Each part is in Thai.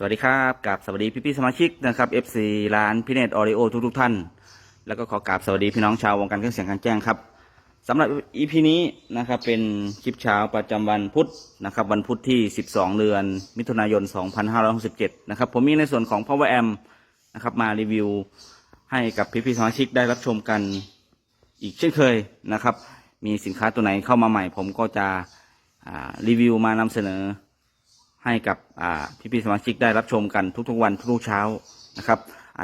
สวัสดีครับกับสวัสดีพี่พี่ๆสมาชิกนะครับ FC ร้านพิเนตออริโอทุกทุกๆท่าน แล้วก็ขอกราบสวัสดีพี่น้องชาววงการเครื่องเสียงการแจ้งครับสำหรับ EP นี้นะครับเป็นคลิปเช้าประจำวันพุธนะครับวันพุธที่ 12 เดือน มิถุนายน 2567 นะครับผมมีในส่วนของ Power Amp นะครับมารีวิวให้กับพี่พี่ๆสมาชิกได้รับชมกันอีกเช่นเคยนะครับ มีสินค้าตัวไหนเข้ามาใหม่ ผมก็จะรีวิวมานำเสนอ ให้กับอ่พี่ๆสมาชิกได้รับชมกันทุกๆวันทุกๆเช้านะครับ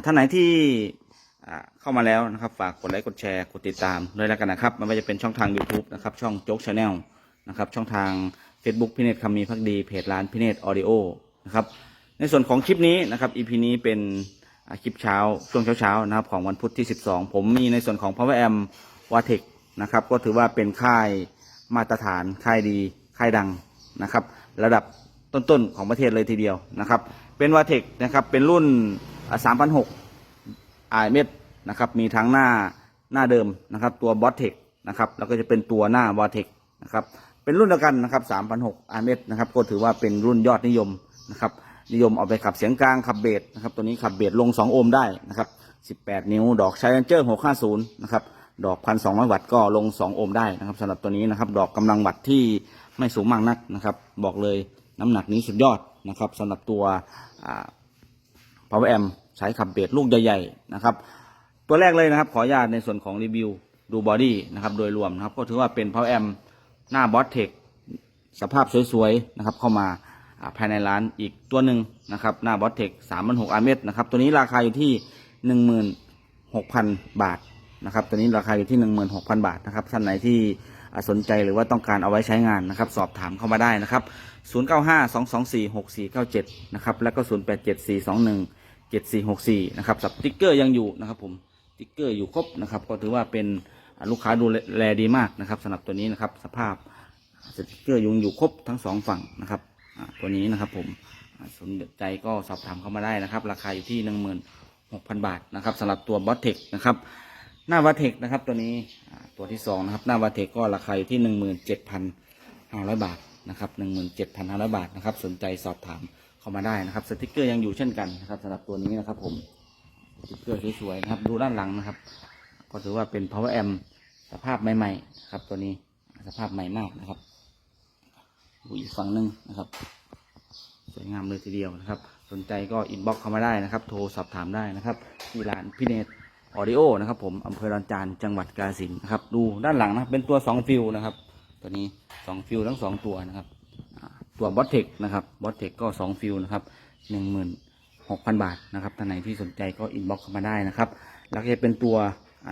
ท่านไหนที่เข้ามาแล้วนะครับฝากกดไลค์กดแชร์กดติดตามด้วยแล้วกันนะครับไมันว่าจะเป็นช่องทาง YouTube นะครับช่องโจ๊กชาแนลนะครับช่องทาง Facebook พิเนตคำมีพักดีเพจร้านพิเนตออดิโอนะครับในส่วนของคลิปนี้นะครับ EP นี้เป็นคลิปเช้าช่วงเช้าๆนะครับของวันพุธที่ 12 ผมมีในส่วนของ Power Amp w a t e c นะครับก็ถือว่าเป็นค่ายมาตรฐานค่ายดีค่ายดังนะครับ ระดับ ต้นๆของประเทศเลยทีเดียวนะครับ เป็นวาเทคนะครับเป็นรุ่นสามพันหกไอเมดนะครับมีทั้งหน้าหน้าเดิมนะครับ ตัวบอสเทคนะครับแล้วก็จะเป็นตัวหน้าวาเทคนะครับเป็นรุ่นเดียวกันนะครับสามพันหกไอเมดนะครับก็ถือว่าเป็นรุ่นยอดนิยมนะครับนิยมเอาไปขับเสียงกลางขับเบสนะครับตัวนี้ขับเบสลง 2 โอห์มได้นะครับ18 นิ้ว ดอกชายเจอร์650นะครับดอก 1,200 วัตต์ก็ลง 2 โอห์มได้นะครับสำหรับตัวนี้นะครับดอกกำลังวัตต์ที่ไม่สูงมากนักนะครับ บอกเลย น้ำหนักนี้สุดยอดนะครับสำหรับตัว power amp ใช้ขับเบสลูกใหญ่ๆนะครับ ตัวแรกเลยนะครับ ขออนุญาตในส่วนของรีวิวดูบอดี้นะครับ โดยรวมนะครับ ก็ถือว่าเป็น power amp หน้าบอสเทคสภาพสวยๆนะครับ เข้ามาภายในร้านอีกตัวหนึ่งนะครับ หน้าบอสเทคสามพันหกอาร์เมตรนะครับ ตัวนี้ราคาอยู่ที่หนึ่งหมื่นหกพันบาทนะครับ ตัวนี้ราคาอยู่ที่หนึ่งหมื่นหกพันบาทนะครับท่านไหนที่ สนใจหรือว่าต้องการเอาไว้ใช้งานนะครับ สอบถามเข้ามาได้นะครับศูนย์เก้าห้าสองสองสี่หกสี่เก้าเจ็ดนะครับ แล้วก็ศูนย์แปดเจ็ดสี่สองหนึ่งเจ็ดสี่หกสี่นะครับสติ๊กเกอร์ยังอยู่นะครับผมสติ๊กเกอร์อยู่ครบนะครับ ก็ถือว่าเป็นลูกค้าดูแลดีมากนะครับสำหรับตัวนี้นะครับ สภาพสติกเกอร์ยุงอยู่ครบทั้งสองฝั่งนะครับตัวนี้นะครับผมสนใจก็สอบถามเข้ามาได้นะครับ ราคาอยู่ที่หนึ่งหมื่นหกพันบาทนะครับสำหรับตัวบอสเทคนะครับ หน้าวาเทคนะครับตัวนี้ตัวที่สองนะครับหน้าวาเทคก็ราคาอยู่ที่หนึ่งหมื่นเจ็ดพันห้าร้อยบาทนะครับหนึ่งหมื่นเจ็ดพันห้าร้อยบาทนะครับสนใจสอบถามเข้ามาได้นะครับสติกเกอร์ยังอยู่เช่นกันนะครับสำหรับตัวนี้นะครับผมสติกเกอร์สวยๆนะครับดูด้านหลังนะครับ ก็ถือว่าเป็น power amp สภาพใหม่ๆครับตัวนี้สภาพใหม่มากนะครับดูอีกฝั่งหนึ่งนะครับ สวยงามเลยทีเดียวนะครับ สนใจก็อินบ็อกเข้ามาได้นะครับ โทรสอบถามได้นะครับที่ร้านพี่เนต ออดิโอนะครับผมอำเภอดอนจานจังหวัดกาฬสินนะครับดูด้านหลังนะเป็นตัว 2 ฟิลนะครับ ตัวนี้ 2 ฟิลทั้ง 2 ตัวนะครับตัวบอสเทคนะครับบอสเทคก็ 2 ฟิลนะครับ16,000 บาทนะครับท่านไหนที่สนใจก็อินบ็อกเข้ามาได้นะครับแล้วก็จะเป็นตัว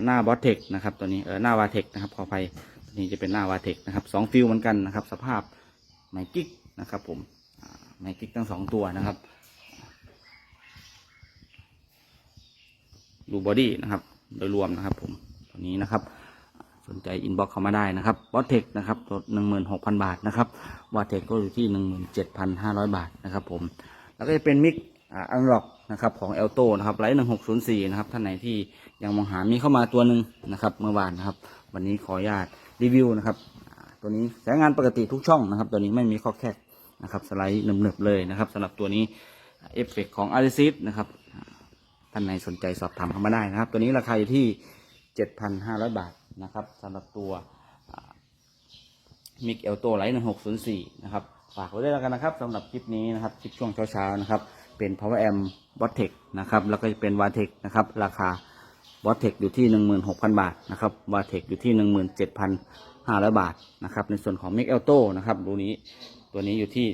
หน้าบอสเทคนะครับตัวนี้เออหน้าวาเทคนะครับขออภัยตัวนี้จะเป็นหน้าวาเทคนะครับสองฟิลเหมือนกันนะครับ สภาพไมค์กิ๊กนะครับผมไมค์กิ๊กทั้งสองตัวนะครับ ดูบอดี้นะครับ โดยรวมนะครับผมตัวนี้นะครับ สนใจอินบ็อกเข้ามาได้นะครับวอเทคนะครับตัวหนึ่งหมื่นหกพันบาทนะครับวอเทคก็อยู่ที่หนึ่งหมื่นเจ็ดพันห้าร้อยบาทนะครับผม แล้วก็จะเป็นมิกอันล็อกนะครับของเอลโตนะครับไลท์หนึ่งหกศูนย์สี่นะครับท่านไหนที่ยังมองหามีเข้ามาตัวหนึ่งนะครับเมื่อวานนะครับ วันนี้ขออนุญาตรีวิวนะครับตัวนี้ใช้งานปกติทุกช่องนะครับ ตัวนี้ไม่มีข้อแคกนะครับสไลด์หนึบๆเลยนะครับสำหรับตัวนี้เอฟเฟกของอาริซิสนะครับ ท่านไหนสนใจสอบถามเข้ามาได้นะครับ ตัวนี้ราคาอยู่ที่เจ็ดพันห้าร้อยบาทนะครับสำหรับตัวมิกเอลโตไลท์หนึ่งหกศูนย์สี่นะครับฝากไว้ด้วยแล้วกันนะครับสำหรับคลิปนี้นะครับคลิปช่วงเช้าๆนะครับเป็น power amp b o t e c นะครับแล้วก็จะเป็น v a t e c นะครับราคา b o t e c อยู่ที่หนึ่งหมื่นหกพันบาทนะครับ v a t e c อยู่ที่หนึ่งหมื่นเจ็ดพันห้าร้อยบาทนะครับในส่วนของ Mic Alto นะครับดูนี้ตัวนี้อยู่ที่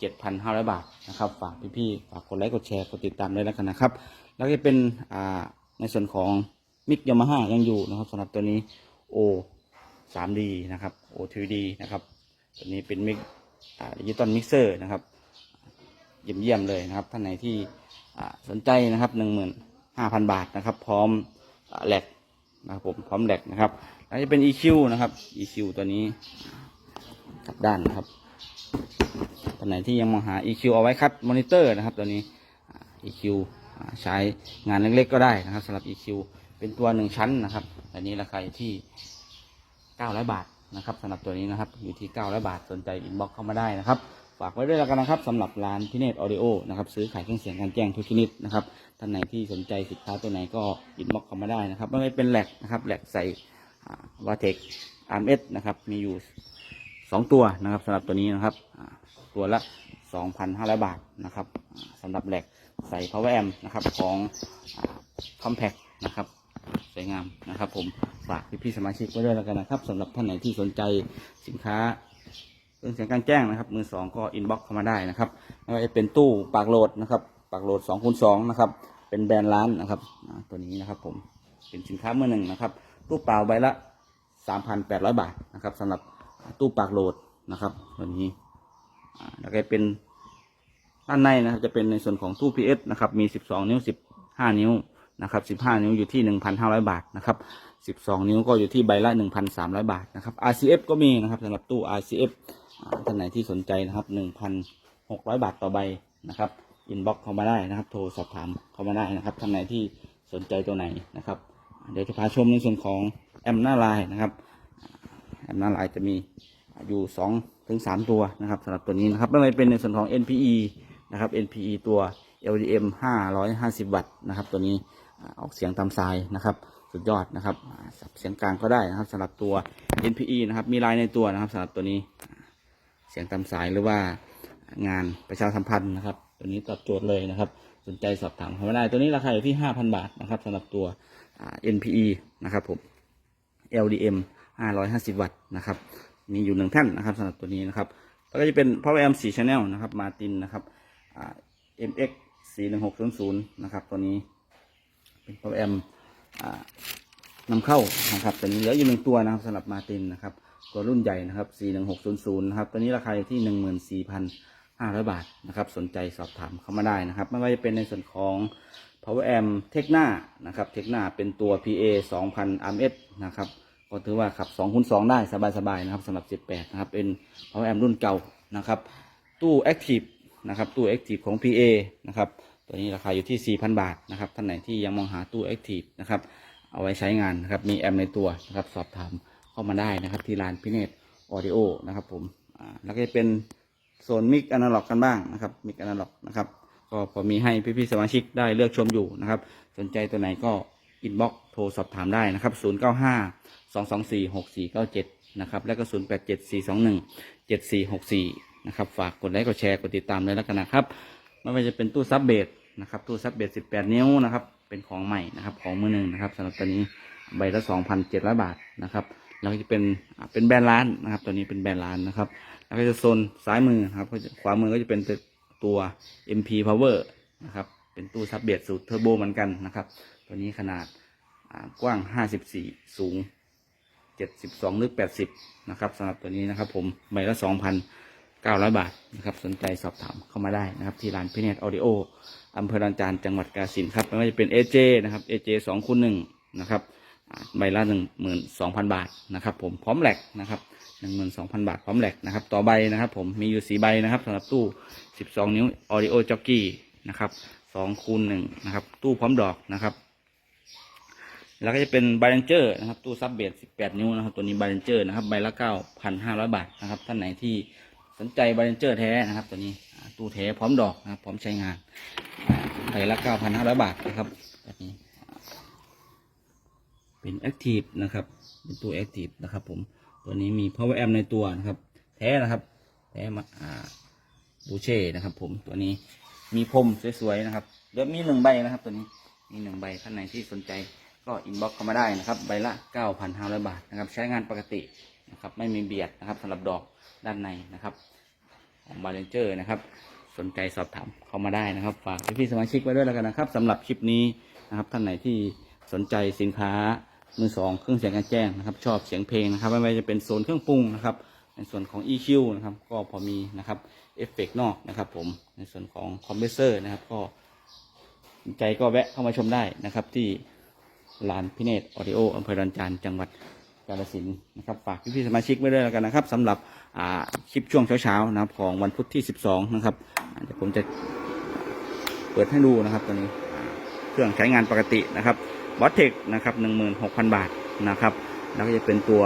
เจ็ดพันห้าร้อยบาทนะครับ ฝากพี่ๆฝากกดไลค์กดแชร์กดติดตามด้วยแล้วกันนะครับ แล้วก็เป็นอ่าในส่วนของ Mic Yamaha ยังอยู่นะครับสำหรับตัวนี้ O 3D นะครับ O2D นะครับตัวนี้เป็นมิกดิจิตอลมิกเซอร์นะครับเยี่ยมเยี่ยมเลยนะครับ ท่านไหนที่อ่าสนใจนะครับหนึ่งหมื่นห้าพันบาทนะครับ พร้อมอแหลกนะครับผมพร้อมแหลกนะครับแล้วจะเป็น EQ นะครับ EQ ตัวนี้กลับด้านนะครับ ท่านไหนที่ยังมองหา EQ เอาไว้คัดมอนิเตอร์นะครับตัวนี้ EQ ใช้งานเล็กๆก็ได้นะครับสำหรับ EQ เป็นตัวหนึ่งชั้นนะครับอันนี้ราคาอยู่ที่900บาทนะครับสำหรับตัวนี้นะครับอยู่ที่900บาทสนใจอินบ็อกเข้ามาได้นะครับฝากไว้ด้วยแล้วกันนะครับสำหรับร้านพิเนตออดิโอนะครับซื้อขายเครื่องเสียงการแจ้งทุกชนิดนะครับท่านไหนที่สนใจสินค้าตัวไหนก็อินบ็อกเข้ามาได้นะครับไม่ว่าเป็นแหลกนะครับแหลกใส่วาเทคอาร์เอสนะครับมีอยู่สองตัวนะครับสำหรับตัวนี้นะครับ ตัวละ 2,500 บาทนะครับอ่าสำหรับแหลกใส่ power amp นะครับของ compact นะครับสวยงามนะครับ ผมฝากพี่ๆสมาชิกไว้ด้วยแล้วกันนะครับสำหรับท่านไหนที่สนใจสินค้าเครื่องเสียงกลารแจ้งนะครับ มือสองก็อินบ็อกเข้ามาได้นะครับไม่ว่าจะเป็นตู้ปากโหลดนะครับปากโหลด2คูณ2นะครับเป็นแบรนด์ร้านนะครับตัวนี้นะครับผมเป็นสินค้ามือหนึ่งนะครับตู้เปล่าใบละ 3,800 บาทนะครับสำหรับตู้ปากโหลดนะครับตัวนี้ แล้วก็เป็นด้านในนะครับจะเป็นในส่วนของตู้ PS นะครับมี 12 นิ้ว 15 นิ้วนะครับ15 นิ้วอยู่ที่ 1,500 บาทนะครับ12 นิ้วก็อยู่ที่ใบละ 1,300 บาทนะครับ RCF ก็มีนะครับสำหรับตู้ RCF อ่าท่านไหนที่สนใจนะครับ 1,600 บาทต่อใบนะครับอินบ็อกเข้ามาได้นะครับ โทรสอบถามเข้ามาได้นะครับท่านไหนที่สนใจตัวไหนนะครับ เดี๋ยวจะพาชมในส่วนของแอมหน้าลายนะครับแอมหน้าลายจะมี อยู่สองถึงสามตัวนะครับสำหรับตัวนี้นะครับไม่ว่าเป็นในส่วนของ NPE นะครับ NPE ตัว LDM 550 วัตต์นะครับ ตัวนี้ออกเสียงตามสายนะครับ สุดยอดนะครับสับเสียงกลางก็ได้นะครับสำหรับตัว NPE นะครับ มีลายในตัวนะครับสำหรับตัวนี้เสียงตามสายหรือว่างานประชาสัมพันธ์นะครับ ตัวนี้ตอบโจทย์เลยนะครับ สนใจสอบถามเข้ามาได้ ตัวนี้ราคาอยู่ที่ 5,000 บาทนะครับสำหรับตัว NPE นะครับผม LDM 550 วัตต์นะครับ มีอยู่หนึ่งแท่านนะครับสำหรับตัวนี้นะครับแล้วก็จะเป็น Power Amp 4 Channel นะครับมาตินนะครับ MX 41600นะครับตัวนี้เป็น Power Amp อ่านำเข้านะครับแตัวนี้เหลืออยู่หนึ่งตัวนะครับสำหรับมาตินนะครับตัวรุ่นใหญ่นะครับ 41600นะครับตัวนี้ราคาอยู่ที่ 14,500 บาทนะครับสนใจสอบถามเข้ามาได้นะครับ ไม่ว่าจะเป็นในส่วนของ Power Amp Tecna นะครับ Tecna เป็นตัว PA2000MS นะครับ ก็ถือว่าขับ2คูณ2ได้สบายๆนะครับสำหรับ18นะครับ เป็น Power Amp รุ่นเก่านะครับ ตู้ Active นะครับ ตู้ Active ของ PA นะครับ ตัวนี้ราคาอยู่ที่ 4,000 บาทนะครับ ท่านไหนที่ยังมองหาตู้ Active นะครับ เอาไว้ใช้งานนะครับ มีแอมในตัวนะครับ สอบถามเข้ามาได้นะครับที่ร้านพิเนตออดิโอนะครับผม แล้วก็จะเป็นโซนมิกอนาล็อกกันบ้างนะครับ มิกอนาล็อกนะครับ ก็พอมีให้พี่ๆสมาชิกได้เลือกชมอยู่นะครับ สนใจตัวไหนก็ อินบ็อกโทรสอบถามได้นะครับ 0 9 5 2 2 4 6 4 9 7 นะครับ แล้วก็ 0 8 7 4 2 1 7 4 6 4 นะครับ ฝากกดไลค์ กดแชร์ กดติดตามเลยแล้วกันนะครับ ไม่ว่าจะเป็นตู้ซับเบสนะครับ ตู้ซับเบส18 นิ้วนะครับ เป็นของใหม่นะครับ ของมือหนึ่งนะครับสำหรับตัวนี้ใบละ 2,700 บาทนะครับ แล้วก็จะเป็นเป็นแบรนด์ร้านนะครับ ตัวนี้เป็นแบรนด์ร้านนะครับ แล้วก็จะโซนซ้ายมือครับ ขวามือก็จะเป็นตัว MP Power นะครับ เป็นตู้ซับเบสสูตรเทอร์โบเหมือนกันนะครับ ตัวนี้ขนาดอ่ากว้าง 54 สูง 72หรือ80 นะครับสำหรับตัวนี้นะครับ ผมใบละ 2,900 บาทนะครับ สนใจสอบถามเข้ามาได้นะครับ ที่ร้านพิเนตออดิโออำเภอดอนจานจังหวัดกาฬสินธุ์ครับไม่ว่าจะเป็น AJ นะครับ AJ 2คูณ1นะครับอ่าใบละ12,000บาทนะครับ ผมพร้อมแหลกนะครับ12,000บาทพร้อมแหลกนะครับ ต่อใบนะครับ ผมมีอยู่สีใบนะครับสำหรับตู้12นิ้ว Audio Jockey นะครับ2คูณ1นะครับ ตู้พร้อมดอกนะครับ แล้วก็จะเป็นบา l เจอร์นะครับตู้ซับเบส18 นิ้วนะครับ ตัวนี้บา l เจอร์นะครับใบละ 9,500 บาทนะครับ ท่านไหนที่สนใจบา l เจอร์แท้นะครับ ตัวนี้ตู้แท้พร้อมดอกนะครับ พร้อมใช้งานอ่าใบละ 9,500 บาทนะครับแบบนี้ เป็นแอคทีฟนะครับเป็นตู้แอคทีฟนะครับ ผมตัวนี้มี power amp ในตัวนะครับ แท้นะครับ แท้มาอาบูเช่นะครับ ผมตัวนี้มีพรมสวยๆนะครับเดี๋ยวมีหนึ่งใบนะครับ ตัวนี้มีหนึ่งใบท่านไหนที่สนใจ ก็อินบ็อกเข้ามาได้นะครับ ใบละ 9,500 บาทนะครับ ใช้งานปกตินะครับไม่มีเบียดนะครับสำหรับดอกด้านในนะครับ ของบาเลนเจอร์นะครับ สนใจสอบถามเข้ามาได้นะครับ ฝากพี่สมาชิกไว้ด้วยแล้วกันนะครับสำหรับคลิปนี้นะครับ ท่านไหนที่สนใจสินค้ามือสองเครื่องเสียงการแจ้งนะครับ ชอบเสียงเพลงนะครับ ไม่ว่าจะเป็นโซนเครื่องปรุงนะครับ ในส่วนของ EQ นะครับ ก็พอมีนะครับเอฟเฟกนอกนะครับ ผมในส่วนของคอมเพรสเซอร์นะครับ ก็สนใจก็แวะเข้ามาชมได้นะครับที่ ลานพิเนตออดิโออำเภอดอนจานจังหวัดกาฬสินนะครับฝากพี่ๆสมาชิกไว้ด้วยแล้วกันนะครับสำหรับคลิปช่วงเช้าๆนะครับของวันพุธที่ 12 นะครับเดี๋ยวผมจะเปิดให้ดูนะครับตัวนี้เครื่องใช้งานปกตินะครับวอตเทคนะครับ16,000 บาทนะครับแล้วก็จะเป็นตัว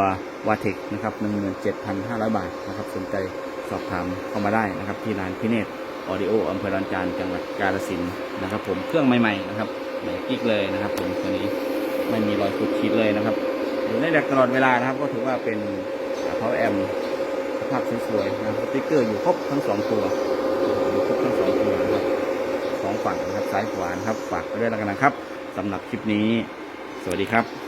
วาเทคนะครับ17,500 บาทนะครับสนใจสอบถามเข้ามาได้นะครับที่ร้านพิเนตออดิโออำเภอดอนจานจังหวัดกาฬสินนะครับผมเครื่องใหม่ๆนะครับใหม่กิ๊กเลยนะครับผมตัวนี้ ไม่มีรอยขุดขีดเลยนะครับอยู่ในแดกตลอดเวลานะครับ ก็ถือว่าเป็นเขาแอมสภาพสวยๆนะครับสติ๊กเกอร์อยู่ครบทั้งสองตัวอยู่ครบทั้งสองตัวนะครับสองฝั่งนะครับซ้ายขวานะครับฝากไปด้วยแล้วกันนะครับสำหรับคลิปนี้ สวัสดีครับ